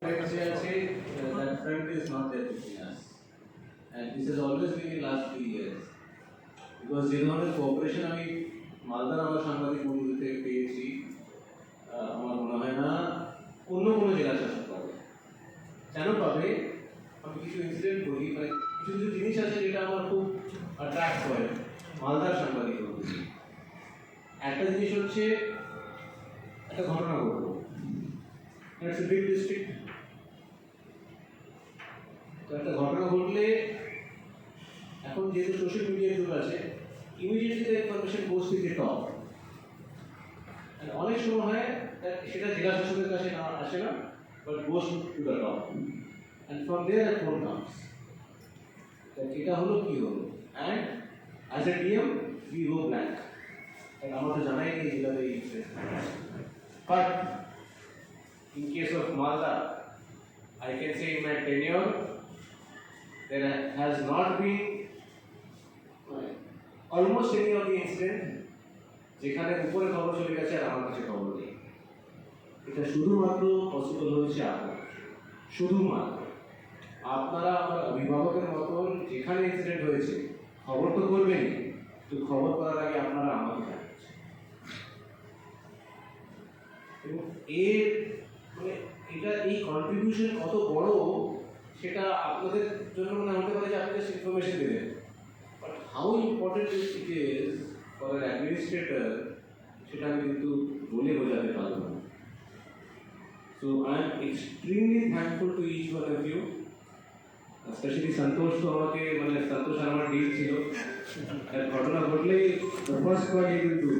Say uh, that front is not there between us. And this has always been ধরনের cooperation আমি মালদার আমার সাংবাদিক বন্ধুদের পেয়েছি আমার মনে হয় না অন্য কোনো জেলা শাসক পাবে কেন পাবে আমি কিছু ইনসিডেন্ট বলি মানে কিছু কিছু জিনিস আছে যেটা আমার খুব অ্যাট্রাক্ট করে মালদার সাংবাদিক একটা জিনিস হচ্ছে একটা ঘটনা ঘটলো। ইটস বিগ ডিস্ট্রিক্ট একটা ঘটনা ঘটলে এখন যেহেতু সোশ্যাল মিডিয়ার যুগ আছে immediately the information goes to the top অনেক সময় হয় সেটা জেলা শাসকের কাছে না আসে না but goes to the top and from there phone comes এটা হলো কি হলো? And as a DM we go blank আমার তো জানাই নেই জেলাতে এই but in case of Malda, I can say in my tenure, there has not been almost any of the incident যেখানে উপরে খবর চলে গেছে আর আমার কাছে খবর নেই। এটা শুধুমাত্র পসিবল হয়েছে আপনার শুধুমাত্র। আপনারা আমার অভিভাবকের মতন যেখানে ইনসিডেন্ট হয়েছে, খবর তো করবেনই, কিন্তু খবর করার আগে আপনারা আমাকে জানাচ্ছেন। এবং এর মানে এটা এই কন্ট্রিবিউশন কত বড় সেটা আপনাদের জন্য মনে হতে পারে যে আপনি জাস্ট ইনফরমেশন দেবেন but how important it is for an administrator সেটা আমি কিন্তু বলে বোঝাতে পারব না। So I am extremely thankful to each one of you specially Santosh তো আমাকে মানে সন্তোষ আর আমার ডিল ছিল। ঘটনা ঘটলেই ফার্স্ট ইউ কিন্তু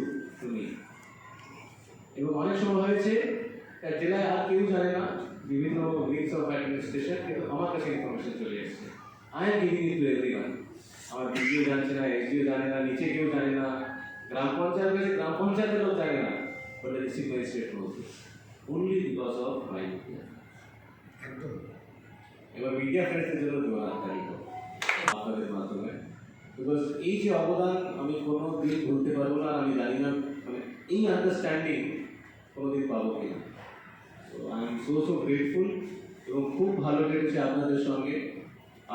তুমি। এবং অনেক সময় হয়েছে জেলায় আর কেউ জানে না বিভিন্ন উইংস অফ অ্যাডমিনিস্ট্রেশন কিন্তু আমার কাছে ইনফরমেশন চলে এসেছে I am giving it to everyone আমার বিডিও জানছে না এসডিও জানে না নিচে কেউ জানে না গ্রাম পঞ্চায়েত হয়েছে গ্রাম পঞ্চায়েতের লোক জানে না but the district magistrate knows only because of my এবার মিডিয়া ফ্রেন্ডসের জন্য দেওয়া হাততালি হোক আপনাদের মাধ্যমে বিকজ এই যে অবদান আমি কোনো দিন ভুলতে পারব না আর আমি জানি না মানে এই আন্ডারস্ট্যান্ডিং কোনোদিন পাবো কিনা তো I am so so grateful এবং খুব ভালো লেগেছে আপনাদের সঙ্গে।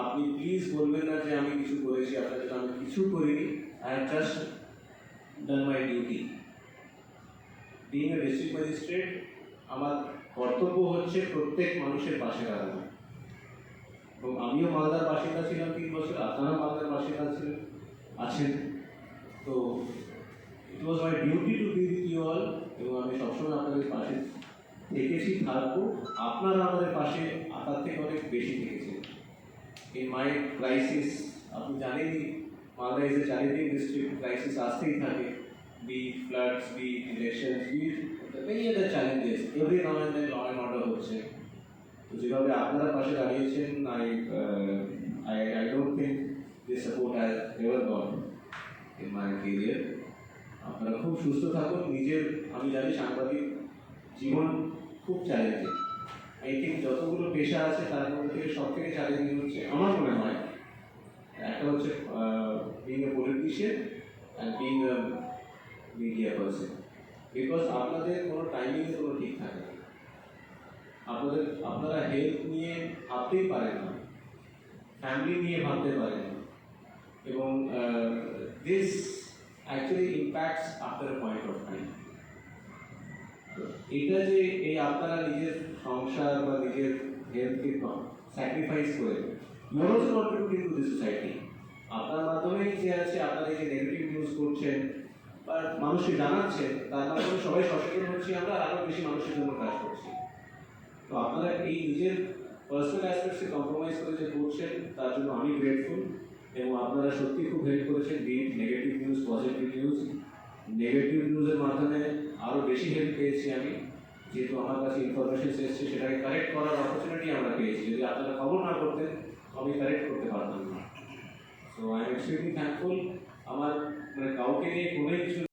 আপনি প্লিজ বলবেন না যে আমি কিছু করেছি, আপনাদের আমি কিছু করিনি। I have just done my duty being a district magistrate আমার কর্তব্য হচ্ছে প্রত্যেক মানুষের পাশে দাঁড়ানো। এবং আমিও মালদার বাসিন্দা ছিলাম তিন বছর আপনারা মালদার বাসিন্দা ছিলেন, আছেন। তো it was my duty to be with you all এবং আমি সবসময় আপনাদের পাশে থেকেছি থাকব আপনারা আমাদের পাশে তার থেকে অনেক বেশি থেকেছেন এই মাই ক্রাইসিস আপনি জানেনই, Malda is challenging district crisis আসতেই থাকে। Be floods be elections be many challenges every now and then law and order হচ্ছে। তো যেভাবে আপনারা পাশে দাঁড়িয়েছেন I I I don't think this support has ever gone in my career আপনারা খুব সুস্থ থাকুন। নিজের, আমি জানি সাংবাদিক জীবন খুব চ্যালেঞ্জিং আই থিঙ্ক যতগুলো পেশা আছে, তার মধ্যে থেকে সব থেকে চ্যালেঞ্জিং হচ্ছে, আমার মনে হয়, একটা হচ্ছে being a politician and being a media person because আপনাদের কোনো টাইমিংয়ে কোনো ঠিক থাকে আপনাদের, আপনারা হেলথ নিয়ে ভাবতেই পারেন না। ফ্যামিলি নিয়ে ভাবতে পারেন না। এবং this actually impacts after point of time এটা যে এই আপনারা নিজের সংসার বা নিজের হেলথকে স্যাক্রিফাইস করে your also contributing to the society আপনার মাধ্যমেই যে আছে, আপনারা এই যে নেগেটিভ নিউজ করছেন বা মানুষকে জানাচ্ছেন, তার মাধ্যমে সবাই সচেতন হচ্ছি আমরা আরও বেশি মানুষের জন্য কাজ করছি। তো আপনারা এই নিজের পার্সোনাল অ্যাসপেক্টসে কম্প্রোমাইজ করে যে করছেন, তার জন্য আমি গ্রেটফুল এবং আপনারা সত্যি খুব হেল্প করেছেন negative news positive news negative নিউজের মাধ্যমে আরও বেশি হেল্প পেয়েছি আমি। যেহেতু আমার কাছে ইনফরমেশন এসেছে, সেটাকে কারেক্ট করার অপরচুনিটি আমরা পেয়েছি। যদি আপনারা খবর না করতেন, আমি কারেক্ট করতে পারতাম না। So I am extremely thankful আমার মানে কাউকে নিয়ে কোনো কিছু